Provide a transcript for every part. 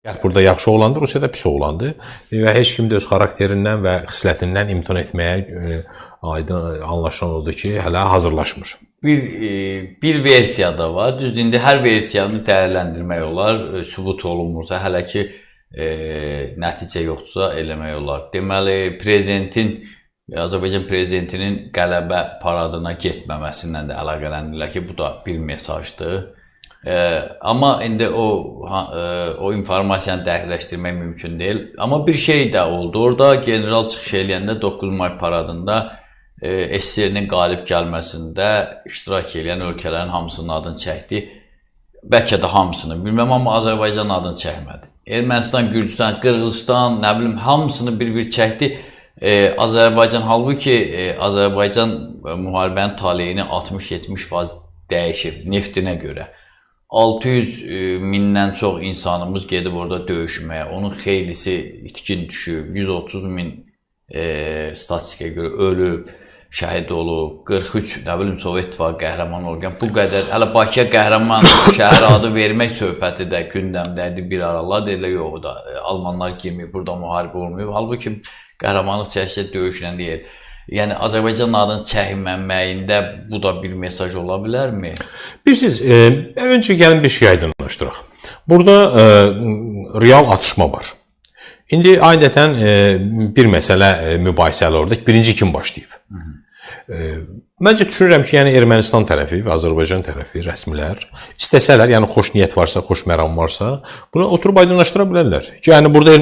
Qərb burada yaxşı oğlandı, Rusiyada pis oğlandı və heç kim də öz xarakterindən və xislətindən imtina etməyə e, aydın anlaşılan odur ki, hələ hazırlaşmır. Bir e, bir versiya da var. Düz indi hər versiyanı dəyərləndirmək olar. E, sübut olunmursa, hələ ki e, nəticə yoxdursa eləmək olar. Deməli, prezidentin Azərbaycan prezidentinin qələbə paradına getməməsindən də əlaqələndirlər ki, bu da bir mesajdır. E, amma indi o ha, e, o informasiyanı dəqiqləşdirmək mümkün deyil. Amma bir şey də oldu. Orada general çıxış eləyəndə 9 may paradında e, SSR-nin qalib gəlməsində iştirak edən ölkələrin hamısının adını çəkdi. Bəlkə də hamısını, bilməm amma Azərbaycan adını çəkmədi. Ermənistan, Gürcüstan, Qırğızstan, nə bilim hamısını bir-bir çəkdi. E, Azərbaycan halbuki e, Azərbaycan müharibənin taleyini 60-70% dəyişib neftinə görə. 600 e, mindən çox insanımız gedib orada döyüşməyə. Onun xeylisi itkin düşüb. 130 min e, statistikaya görə ölüb, şəhid olub. 43 nə bilim Sovet İttifaqı qəhrəman olgan. Bu qədər hələ Bakıya qəhrəman şəhər adı vermək söhbəti də gündəmdədir bir aralar. Deyirlər yox da e, almanlar girməyib, burada müharibə olmayıb. Halbuki qəhrəmanlıq çəksə döyüşlə deyir. Yəni Azərbaycan adının çəkilməyində bu da bir mesaj ola bilərmi? Bilirsiniz, e, öncə gəlin bir şey aydınlaşdıraq. Burada e, real atışma var. İndi adətən e, bir məsələ e, mübahisəli orada. Birinci kim başlayıb? E, Məncə düşünürəm ki, yəni Ermənistan tərəfi və Azərbaycan tərəfi rəsmilər istəsələr, yəni xoş niyyət varsa, xoş məram varsa, bunu oturub aydınlaşdıra bilərlər. Yəni burada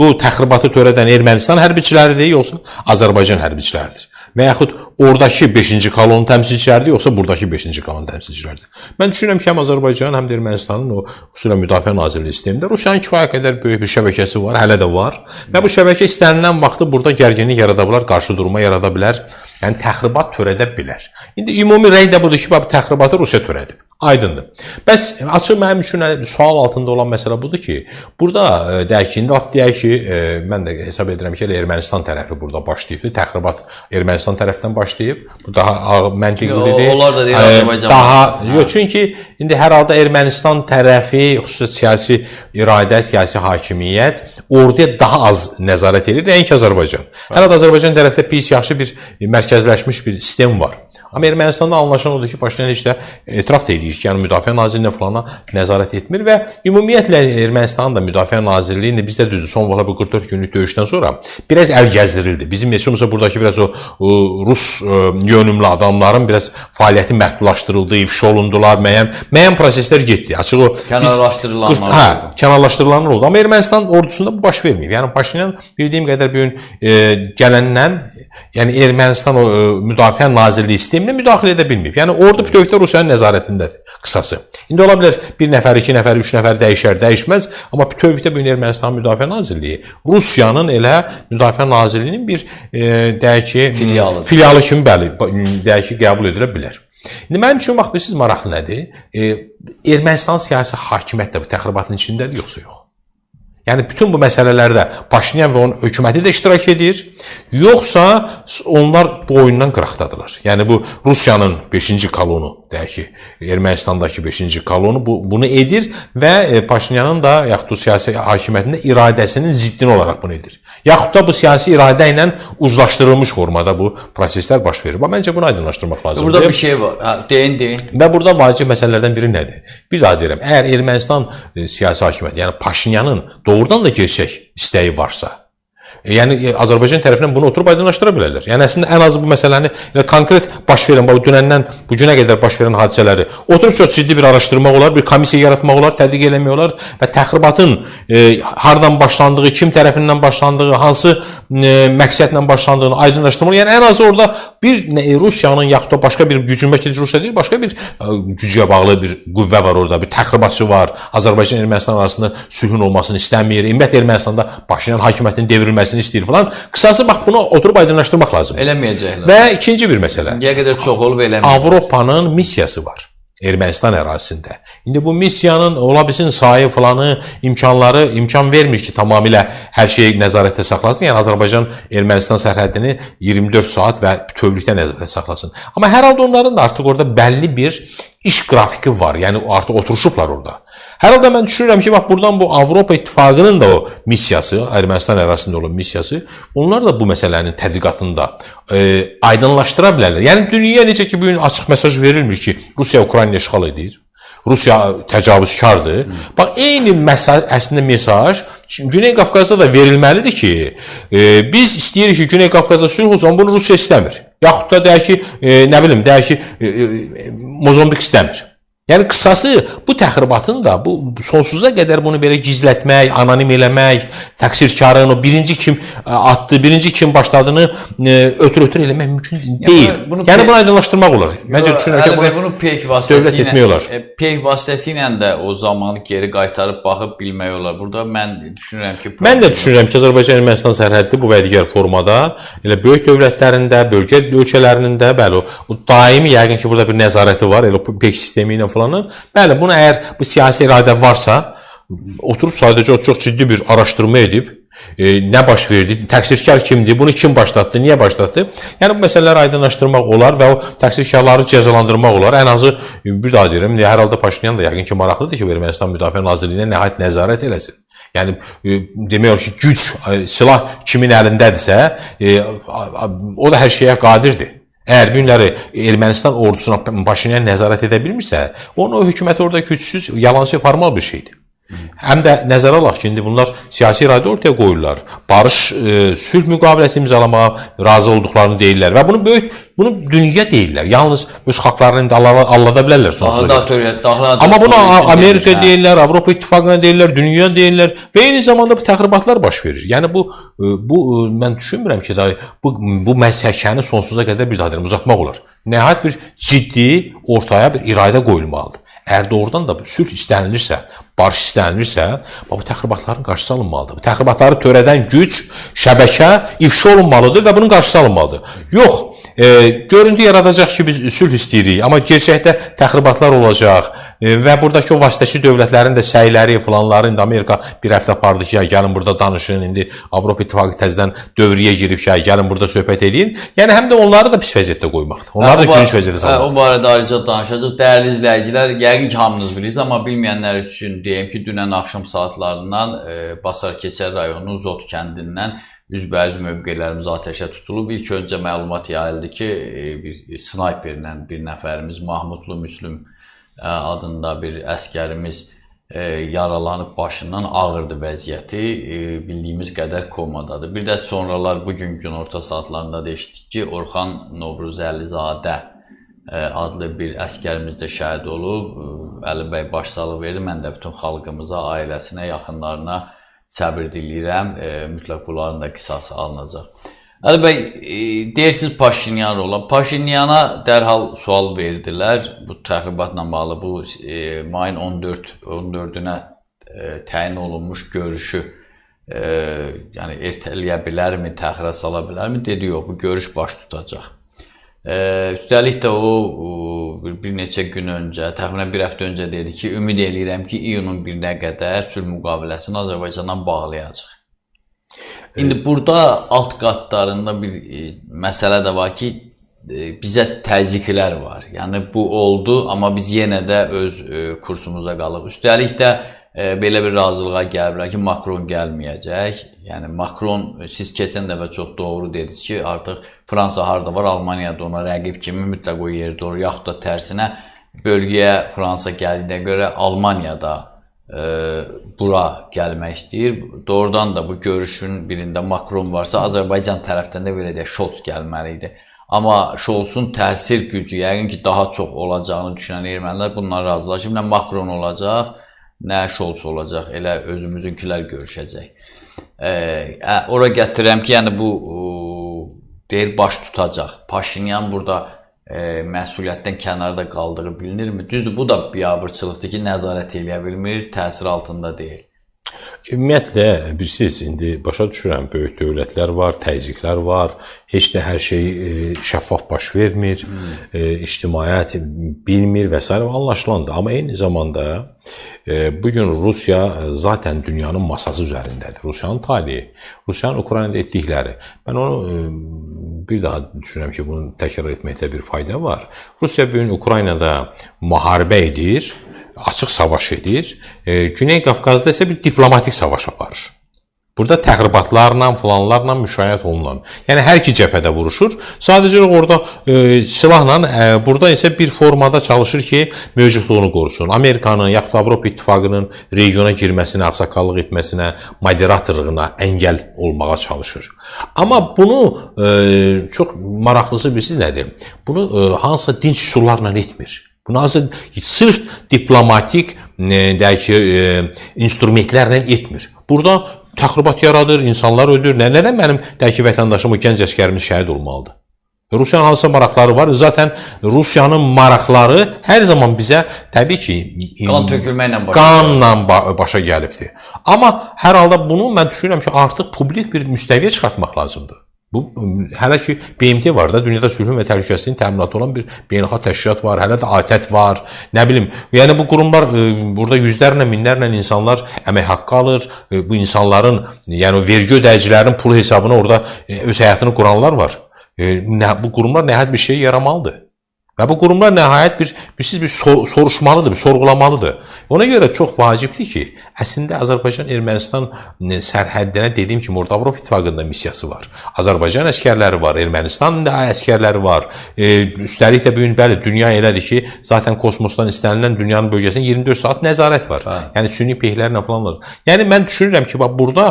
bu təxribatı törədən Ermənistan hərbiçiləridir, yoxsa Azərbaycan hərbiçiləridir? Və yaxud oradakı 5-ci kolonun təmsilçiləridir, yoxsa buradakı 5-ci kolonun təmsilçiləridir. Mən düşünürəm ki, həm Azərbaycan, həm də Ermənistanın o xüsusilə Müdafiə Nazirliyi sistemində Rusiyanın kifayət qədər böyük bir şəbəkəsi var, hələ də var. Və bu şəbəkə istənilən vaxtı burada gərginlik yarada bilər, qarşı durma yarada bilər. Yəni təxribat törədə bilər. İndi ümumi rəy də budur ki, bu təxribatı Rusiya törədib. Aydındır. Bəs açıq mənim üçün sual altında olan məsələ budur ki, burada e, deyək ki, indi deyək ki, e, mən də hesab edirəm ki, elə Ermənistan tərəfi burada başlayıb, təxribat Ermənistan tərəfindən başlayıb. Bu daha məntiqlidir. Onlar da deyir Azərbaycan. Daha, yox, çünki indi hər halda Ermənistan tərəfi xüsusi siyasi iradə, siyasi hakimiyyət orduya daha az nəzarət edir, nəinki Azərbaycan. Hər halda Azərbaycan tərəfdə pis yaxşı bir mərkəzləşmiş bir sistem var. Amma Ermənistanda anlaşılan odur ki, başlayan heç də etiraf da edir ki, yəni Müdafiə Nazirliyinə falana nəzarət etmir və ümumiyyətlə Ermənistanın da Müdafiə Nazirliyi indi bizdə düzdür, son vaxtlar bu 44 günlük döyüşdən sonra biraz əl gəzdirildi. Bizim olmasa buradakı biraz o, o Rus ə, yönümlü adamların biraz fəaliyyəti məhdudlaşdırıldı, ifşa olundular, müəyyən müəyyən proseslər getdi. Açıq o kənarlaşdırılanlar hə, kənarlaşdırılanlar oldu. Amma Ermənistan ordusunda bu baş verməyib. Yəni Paşinyan bildiyim qədər bu gün e, gələndən yəni Ermənistan o ə, Müdafiə Nazirliyi sisteminə müdaxilə edə bilməyib. Yəni ordu bütövlükdə Rusiyanın nəzarətindədir qısası. İndi ola bilər bir nəfər, iki nəfər, üç nəfər dəyişər, dəyişməz, amma bütövlükdə bu Ermənistan Müdafiə Nazirliyi Rusiyanın elə Müdafiə Nazirliyinin bir e, deyək ki, filialı. Filialı kimi bəli, deyək ki, qəbul edilə bilər. İndi mənim üçün bax bilirsiniz maraqlı nədir? E, Ermənistan siyasi hakimiyyət də bu təxribatın içindədir yoxsa yox? Yəni bütün bu məsələlərdə Paşinyan və onun hökuməti də iştirak edir, yoxsa onlar bu oyundan qıraqdadılar. Yəni bu Rusiyanın 5-ci kolonu, deyək ki, Ermənistandakı 5-ci kolonu bu bunu edir və e, Paşinyanın da yaxud da siyasi hakimiyyətində iradəsinin ziddini olaraq bunu edir. Yaxud da bu siyasi iradə ilə uzlaşdırılmış formada bu proseslər baş verir. Bax məncə bunu aydınlaşdırmaq lazımdır. Burada bir şey var. Hə, deyin, deyin. Və burada vacib məsələlərdən biri nədir? Bir daha deyirəm, əgər Ermənistan e, siyasi hakimiyyəti, yəni Paşinyanın doğrudan da gerçək istəyi varsa, Yəni Azərbaycan tərəfindən bunu oturub aydınlaşdıra bilərlər. Yəni əslində ən azı bu məsələni yəni konkret baş verən, bu dünəndən bu günə qədər baş verən hadisələri oturub çox ciddi bir araşdırmaq olar, bir komissiya yaratmaq olar, tədqiq eləmək olar və təxribatın e, hardan başlandığı, kim tərəfindən başlandığı, hansı e, məqsədlə başlandığını aydınlaşdırmaq. Yəni ən azı orada bir nə, Rusiyanın yaxud da başqa bir gücün bəlkə Rusiya deyil, başqa bir e, gücə bağlı bir qüvvə var orada, bir təxribatçı var. Azərbaycan Ermənistan arasında sülhün olmasını istəmir. Ümumiyyətlə Ermənistanda Paşinyan hakimiyyətinin devrilməsini edilməsini istəyir falan. Qısası bax bunu oturub aydınlaşdırmaq lazımdır. Eləməyəcəklər. Və ikinci bir məsələ. Nə qədər çox olub eləməyəcəklər. Avropanın missiyası var. Ermənistan ərazisində. İndi bu missiyanın ola bilsin sayı falanı, imkanları imkan vermir ki, tamamilə hər şeyi nəzarətdə saxlasın. Yəni Azərbaycan Ermənistan sərhədini 24 saat və bütövlükdə nəzarətdə saxlasın. Amma hər halda onların da artıq orada bəlli bir iş qrafiki var. Yəni artıq oturuşublar orada. Hər halda mən düşünürəm ki, bax buradan bu Avropa İttifaqının da o missiyası, Ermənistan ərazisində olan missiyası, onlar da bu məsələnin tədqiqatında e, aydınlaşdıra bilərlər. Yəni dünyaya necə ki bu gün açıq mesaj verilmir ki, Rusiya Ukraynanı işğal edir. Rusiya təcavüzkardır. Bax eyni məsəl əslində mesaj Güney Qafqazda da verilməlidir ki, e, biz istəyirik ki, Güney Qafqazda sülh olsun, bunu Rusiya istəmir. Yaxud da deyək ki, e, nə bilim, deyək ki, e, e, Mozambik istəmir. Yəni qısası bu təxribatın da bu sonsuza qədər bunu belə gizlətmək, anonim eləmək, təqsirkarın o birinci kim ə, atdı, birinci kim başladığını ötür-ötür eləmək mümkün deyil. bunu- bunu yəni bunu aydınlaşdırmaq olar. Məncə düşünürəm ki, bunu bunu vasitəsilə etmək olar. e, Peyk vasitəsilə də o zamanı geri qaytarıb baxıb bilmək olar. Burada mən düşünürəm ki, Mən də düşünürəm ki, Azərbaycan-Ermənistan sərhəddi bu və digər formada elə böyük dövlətlərində, bölgə ölkələrinin də bəli o, daimi yəqin ki, burada bir nəzarəti var, elə o PEC sistemi ilə falan. Bəli, bunu əgər bu siyasi iradə varsa, oturub sadəcə o çox ciddi bir araşdırma edib, e, nə baş verdi, təqsirkar kimdir, bunu kim başlatdı, niyə başlatdı? Yəni bu məsələləri aydınlaşdırmaq olar və o təqsirkarları cəzalandırmaq olar. Ən azı bir daha deyirəm, hər halda Paşinyan da yəqin ki, maraqlıdır ki, Ermənistan Müdafiə Nazirliyinə nəhayət nəzarət eləsin. Yəni e, demək olar ki, güc, e, silah kimin əlindədirsə, e, o da hər şeyə qadirdir. Əgər günləri Ermənistan ordusuna Paşinyan nəzarət edə bilmirsə, onun o hökumət orada gücsüz, yalançı formal bir şeydir. Həm də nəzərə alaq ki, indi bunlar siyasi iradə ortaya qoyurlar. Barış, e, sülh müqaviləsi imzalamağa razı olduqlarını deyirlər və bunu böyük bunu dünya deyirlər. Yalnız öz xalqlarını indi alla- allada bilərlər sonsuza qədər. Amma bunu Amerika hə. deyirlər, Avropa İttifaqına deyirlər, dünya deyirlər və eyni zamanda bu təxribatlar baş verir. Yəni bu e, bu e, mən düşünmürəm ki, da bu bu məsələni sonsuza qədər bir daha uzatmaq olar. Nəhayət bir ciddi ortaya bir iradə qoyulmalıdır. Əgər doğrudan da sülh istənilirsə, barış istənilirsə, bu təxribatların qarşısı alınmalıdır. Bu təxribatları törədən güc, şəbəkə ifşa olunmalıdır və bunun qarşısı alınmalıdır. Yox, e, görüntü yaradacaq ki, biz sülh istəyirik, amma gerçəkdə təxribatlar olacaq e, və buradakı o vasitəçi dövlətlərin də səyləri falanları indi Amerika bir həftə apardı ki, gəlin burada danışın, indi Avropa İttifaqı təzədən dövriyə girib ki, gəlin burada söhbət edin. Yəni həm də onları da pis vəziyyətdə qoymaqdır. Onları da Hə, o bar- gülünç vəziyyətə hə, salmaq. O barədə ayrıca danışacağıq. Dəyərli izləyicilər, yəqin ki, hamınız bilirsiniz, amma bilməyənlər üçün deyim ki, dünən axşam saatlarından e, Basar Keçər rayonunun Zot kəndindən üzbəüz mövqelərimiz atəşə tutulub. İlk öncə məlumat yayıldı ki, e, bir snayperlə bir nəfərimiz Mahmudlu Müslüm e, adında bir əskərimiz yaralanıb başından ağırdır vəziyyəti. Bildiyimiz qədər komadadır. Bir də sonralar bu gün günorta saatlarında da eşitdik ki, Orxan Novruzəlizadə adlı bir əskərimiz də şəhid olub. Əli bəy başsağlığı verdi. Mən də bütün xalqımıza, ailəsinə, yaxınlarına səbir diləyirəm. Mütləq bunların da qisası alınacaq. Əli bəy, e, deyirsiniz Paşinyan olan. Paşinyana dərhal sual verdilər. Bu təxribatla bağlı bu e, mayın 14 14-ünə e, təyin olunmuş görüşü e, yəni ertələyə bilərmi, təxirə sala bilərmi? Dedi, yox, bu görüş baş tutacaq. Üstəlik də o, bir, neçə gün öncə, təxminən bir həftə öncə dedi ki, ümid eləyirəm ki, iyunun 1-nə qədər sülh müqaviləsini Azərbaycandan bağlayacaq. İndi burada alt qatlarında bir e, məsələ də var ki, e, bizə təzyiqlər var. Yəni bu oldu, amma biz yenə də öz e, kursumuza qalıb. Üstəlik də belə bir razılığa gəliblər ki, Makron gəlməyəcək. Yəni Makron e, siz keçən dəfə çox doğru dediniz ki, artıq Fransa harda var, Almaniya da ona rəqib kimi mütləq o yerdə olur. Yaxud da tərsinə bölgəyə Fransa gəldiyinə görə Almaniya da e, bura gəlmək istəyir. Doğrudan da bu görüşün birində Makron varsa, Azərbaycan tərəfdən də belə deyək, Şolz gəlməli idi. Amma Şolzun təsir gücü yəqin ki, daha çox olacağını düşünən ermənilər bundan razılaşıb. Nə Makron olacaq, nə Şolz olacaq. Elə özümüzünkülər görüşəcək. Ə, ora gətirirəm ki, yəni bu o, deyir baş tutacaq. Paşinyan burada e, məsuliyyətdən kənarda qaldığı bilinirmi? Düzdür, bu da biabırçılıqdır ki, nəzarət eləyə bilmir, təsir altında deyil. Ümumiyyətlə bilirsiniz, indi başa düşürəm, böyük dövlətlər var, təzyiqlər var. Heç də hər şey e, şəffaf baş vermir, e, ictimaiyyət bilmir və s. anlaşılandır. Amma eyni zamanda e, bu gün Rusiya zaten dünyanın masası üzərindədir. Rusiyanın taleyi, Rusiyanın Ukraynada etdikləri. Mən onu bir daha düşünürəm ki, bunu təkrar etməkdə bir fayda var. Rusiya bu gün Ukraynada müharibə edir. Açıq savaş edir. E, Güney Qafqazda isə bir diplomatik savaş aparır. Burada təxribatlarla, falanlarla müşayiət olunan. Yəni hər iki cəbhədə vuruşur. Sadəcə orada e, silahla, e, burada isə bir formada çalışır ki, mövcudluğunu qorusun. Amerikanın yaxud Avropa İttifaqının regiona girməsinə, ağsaqqallıq etməsinə, moderatorluğuna əngəl olmağa çalışır. Amma bunu e, çox maraqlısı bilirsiniz nədir? Bunu e, hansısa dinç üsullarla etmir. Bunu azı sırf diplomatik e, deyək ki, e, instrumentlərlə etmir. Burada təxribat yaradır, insanlar ölür. Nə nədən mənim deyək ki, vətəndaşım, o gənc əsgərimiz şəhid olmalıdır? Rusiyanın hansısa maraqları var. Zaten Rusiyanın maraqları hər zaman bizə təbii ki, Qan tökülməklə başa qanla ba- başa gəlibdi. Amma hər halda bunu mən düşünürəm ki, artıq publik bir müstəviyə çıxartmaq lazımdır. Bu hələ ki BMT var da, dünyada sülhün və təhlükəsizliyin təminatı olan bir beynəlxalq təşkilat var, hələ də ATƏT var. Nə bilim, yəni bu qurumlar e, burada yüzlərlə, minlərlə insanlar əmək haqqı alır. E, Bu insanların, yəni vergi ödəyicilərinin pulu hesabına orada e, öz həyatını quranlar var. E, nə, bu qurumlar nəhayət bir şey yaramalıdır. Və bu qurumlar nəhayət bir, bir siz bir sor soruşmalıdır, bir sorğulamalıdır. Ona görə çox vacibdir ki, əslində Azərbaycan-Ermənistan sərhəddinə dediyim kimi orada Avropa İttifaqında missiyası var. Azərbaycan əskərləri var, Ermənistanın da əskərləri var. E, üstəlik də bu gün bəli, dünya elədir ki, zaten kosmosdan istənilən dünyanın bölgəsində 24 saat nəzarət var. Hə. Yəni süni peyhlərlə falan var. Yəni mən düşünürəm ki, bax burada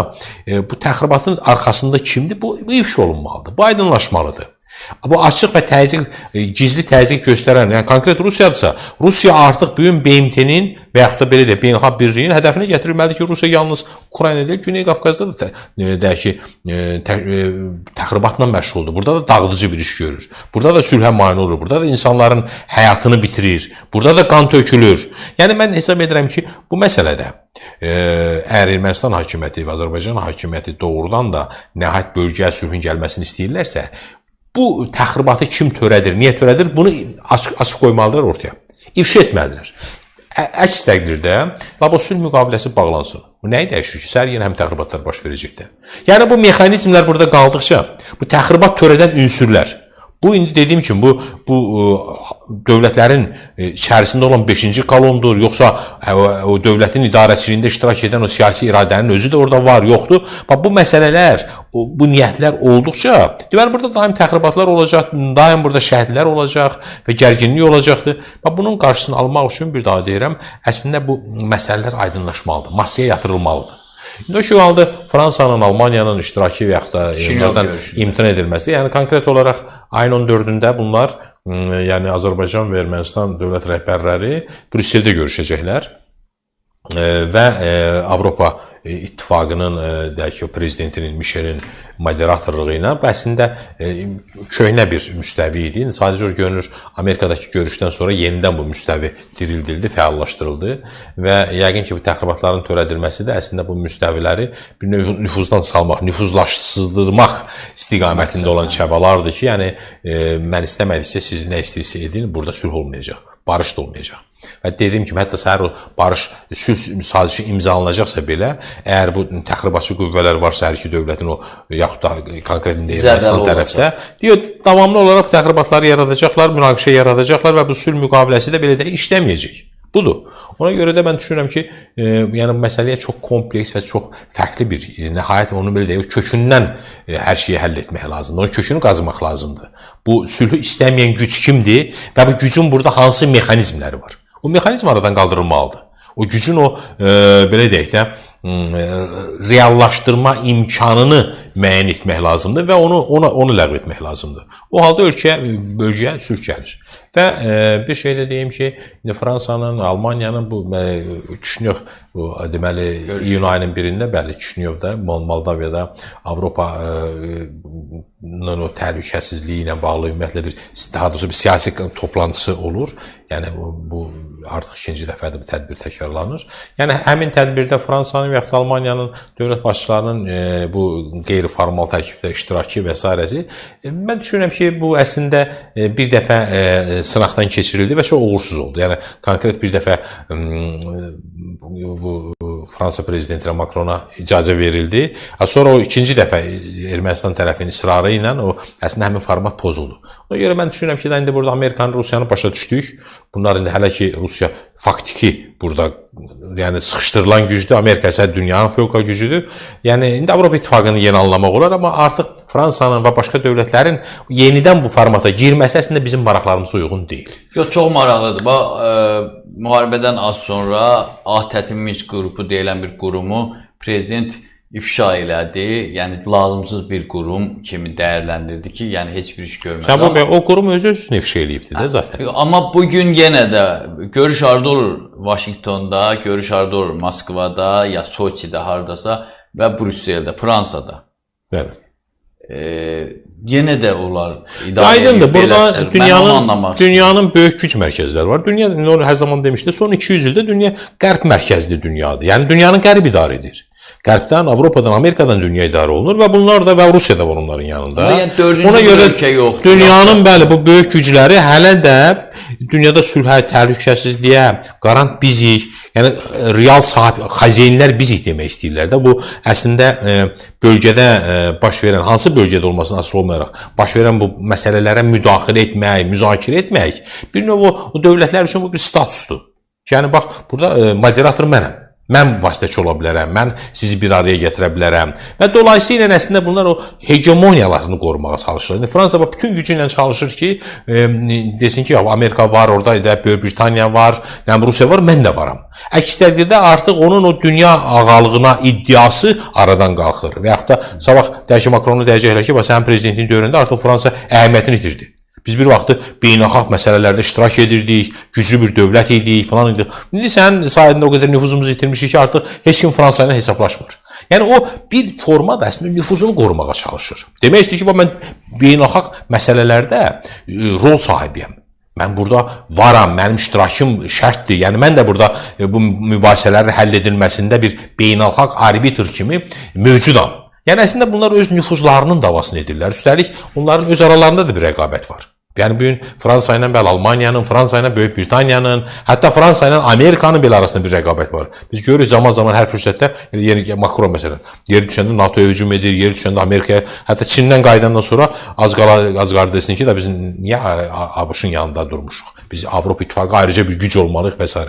e, bu təxribatın arxasında kimdir? Bu, bu ifşa olunmalıdır. Bu aydınlaşmalıdır. Bu açıq və təzyiq, e, gizli təzyiq göstərən, yəni konkret Rusiyadırsa, Rusiya artıq bu gün BMT-nin və yaxud da belə də beynəlxalq birliyin hədəfinə gətirilməlidir ki, Rusiya yalnız Ukrayna deyil, Güney Qafqazda da e, deyək ki, e, tə, təxribatla məşğuldur. Burada da dağıdıcı bir iş görür. Burada da sülhə mane olur. Burada da insanların həyatını bitirir. Burada da qan tökülür. Yəni mən hesab edirəm ki, bu məsələdə əgər Ermənistan hakimiyyəti və Azərbaycan hakimiyyəti doğrudan da nəhayət bölgəyə sülhün gəlməsini istəyirlərsə, bu təxribatı kim törədir, niyə törədir? Bunu açıq, açıq qoymalıdırlar ortaya. İfşa etməlidirlər. Əks təqdirdə labo sülh müqaviləsi bağlansın. Bu nəyi dəyişir ki, səhər yenə həm təxribatlar baş verəcəkdir. Yəni bu mexanizmlər burada qaldıqca bu təxribat törədən ünsürlər Bu indi dediyim kimi bu bu ə, dövlətlərin ə, içərisində olan 5-ci kolondur, yoxsa ə, o, dövlətin idarəçiliyində iştirak edən o siyasi iradənin özü də orada var, yoxdur. Bax bu məsələlər, bu niyyətlər olduqca, deməli burada daim təxribatlar olacaq, daim burada şəhidlər olacaq və gərginlik olacaqdır. Bax bunun qarşısını almaq üçün bir daha deyirəm, əslində bu məsələlər aydınlaşmalıdır, masaya yatırılmalıdır. İndi ki halda Fransanın, Almaniyanın iştirakı və yaxud da onlardan görüşü. imtina edilməsi, yəni konkret olaraq ayın 14-də bunlar, yəni Azərbaycan və Ermənistan dövlət rəhbərləri Brüsseldə görüşəcəklər E, və e, Avropa İttifaqının e, deyək ki, prezidentinin Mişelin moderatorluğu ilə bu əslində e, köhnə bir müstəvi idi. İndi Sadəcə görünür Amerikadakı görüşdən sonra yenidən bu müstəvi dirildildi, fəallaşdırıldı və yəqin ki, bu təxribatların törədilməsi də əslində bu müstəviləri bir növ nüfuzdan salmaq, nüfuzlaşdırmaq istiqamətində olan çabalardır ki, yəni mən istəmədikcə siz nə istəyirsə edin, burada sülh olmayacaq, barış da olmayacaq. Və dediyim kimi, hətta səhər o barış sülh sazişi imzalanacaqsa belə, əgər bu təxribatçı qüvvələr varsa hər iki dövlətin o yaxud da konkret Ermənistan tərəfdə, deyir, davamlı olaraq təxribatları yaradacaqlar, münaqişə yaradacaqlar və bu sülh müqaviləsi də belə də işləməyəcək. Budur. Ona görə də mən düşünürəm ki, e, yəni məsələyə çox kompleks və çox fərqli bir e, nəhayət onu belə deyək, kökündən e, hər şeyi həll etmək lazımdır. Onun kökünü qazmaq lazımdır. Bu sülhü istəməyən güc kimdir və bu gücün burada hansı mexanizmləri var? O mexanizm aradan qaldırılmalıdır. O gücün o e, belə deyək də e, reallaşdırma imkanını müəyyən etmək lazımdır və onu ona onu ləğv etmək lazımdır. O halda ölkəyə bölgəyə sülh gəlir. Və e, bir şey də deyim ki, indi Fransanın, Almaniyanın bu e, Kişinyov bu deməli iyun ayının 1-də bəli Kişinyovda Mol- Moldaviyada Avropa e, nın o təhlükəsizliyi ilə bağlı ümumiyyətlə bir daha doğrusu bir siyasi toplantısı olur. Yəni bu, bu artıq ikinci dəfədir bu tədbir təkrarlanır. Yəni həmin tədbirdə Fransanın və da Almaniyanın dövlət başçılarının e, bu qeyri-formal tərkibdə iştirakı və s. E, mən düşünürəm ki, bu əslində e, bir dəfə e, sınaqdan keçirildi və çox uğursuz oldu. Yəni konkret bir dəfə m, bu, Fransa prezidenti Makrona icazə verildi. Sonra o ikinci dəfə Ermənistan tərəfinin israrı ilə o əslində həmin format pozuldu. Ona görə mən düşünürəm ki, indi burada Amerikanı, Rusiyanı başa düşdük. Bunlar indi hələ ki Rusiya Rusiya faktiki burada yəni sıxışdırılan gücdür. Amerika isə dünyanın fövqa gücüdür. Yəni indi Avropa İttifaqını yeni anlamaq olar, amma artıq Fransanın və başqa dövlətlərin yenidən bu formata girməsi əslində bizim maraqlarımıza uyğun deyil. Yox, çox maraqlıdır. Bax, ə, müharibədən az sonra ATƏT Minsk qrupu deyilən bir qurumu prezident ifşa elədi. Yəni lazımsız bir qurum kimi dəyərləndirdi ki, yəni heç bir iş görmədi. Bu bəy o qurum özü özünü ifşa eləyibdi də zaten. Amma bu gün yenə də görüş harda olur? Vaşinqtonda, görüş harda olur? Moskvada, ya Soçidə hardasa və Brüsseldə, Fransada. Bəli. E, yenə də onlar idarə Aydındır. Burada dünyanın dünyanın böyük güc mərkəzləri var. Dünya onu hər zaman demişdi, son 200 ildə dünya qərb mərkəzli dünyadır. Yəni dünyanın qərbi idarə edir. Qərbdən, Avropadan, Amerikadan dünya idarə olunur və bunlar da və Rusiya da var onların yanında. Yəni dördüncü bir ölkə yoxdur. Dünyanın bəli bu böyük gücləri hələ də dünyada sülhə, təhlükəsizliyə qarant bizik, yəni e, real sahib xəzinlər bizik demək istəyirlər də. Bu əslində e, bölgədə e, baş verən hansı bölgədə olmasına asılı olmayaraq baş verən bu məsələlərə müdaxilə etmək, müzakirə etmək bir növ o, o dövlətlər üçün bu bir statusdur. Yəni bax burada moderator mənəm. Mən vasitəçi ola bilərəm, mən sizi bir araya gətirə bilərəm. Və dolayısıyla əslində bunlar o hegemoniyalarını qorumağa çalışır. İndi Fransa bütün gücü ilə çalışır ki, e, desin ki, ya Amerika var, orada da Böyük Britaniya var, yəni Rusiya var, mən də varam. Əks təqdirdə artıq onun o dünya ağalığına iddiası aradan qalxır. Və yaxud da sabah deyək ki, Makronu deyəcəklər ki, bax sənin prezidentin dövründə artıq Fransa əhəmiyyətini itirdi. Biz bir vaxtı beynəlxalq məsələlərdə iştirak edirdik, güclü bir dövlət idik, falan idik. İndi sənin sayəndə o qədər nüfuzumuzu itirmişik ki, artıq heç kim Fransa ilə hesablaşmır. Yəni o bir format əslində nüfuzunu qorumağa çalışır. Demək istəyir ki, bax mən beynəlxalq məsələlərdə e, rol sahibiyəm. Mən burada varam, mənim iştirakım şərtdir. Yəni mən də burada e, bu mübahisələrin həll edilməsində bir beynəlxalq arbitr kimi mövcudam. Yəni əslində bunlar öz nüfuzlarının davasını edirlər. Üstəlik onların öz aralarında da bir rəqabət var. Yəni bu gün Fransa ilə bəli Almaniyanın, Fransa ilə Böyük Britaniyanın, hətta Fransa ilə Amerikanın belə arasında bir rəqabət var. Biz görürük zaman-zaman hər fürsətdə yeri Makron məsələn, yeri düşəndə NATO-ya hücum edir, yeri düşəndə Amerikaya, hətta Çindən qayıdandan sonra az qala az desin ki, da biz niyə ABŞ-ın yanında durmuşuq? Biz Avropa İttifaqı ayrıca bir güc olmalıyıq və s.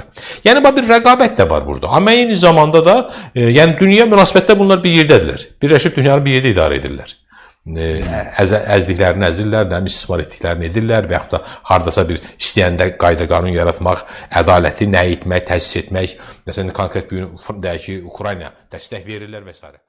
Yəni bax bir rəqabət də var burada. Amma eyni zamanda da e, yəni dünya münasibətdə bunlar bir yerdədirlər. Birləşib dünyanı bir yerdə idarə edirlər əz əzdiklərini əzirlər, nə istismar etdiklərini edirlər və yaxud da hardasa bir istəyəndə qayda-qanun yaratmaq, ədaləti nə etmək, təsis etmək, məsələn konkret bir gün deyək ki, Ukrayna dəstək verirlər və s.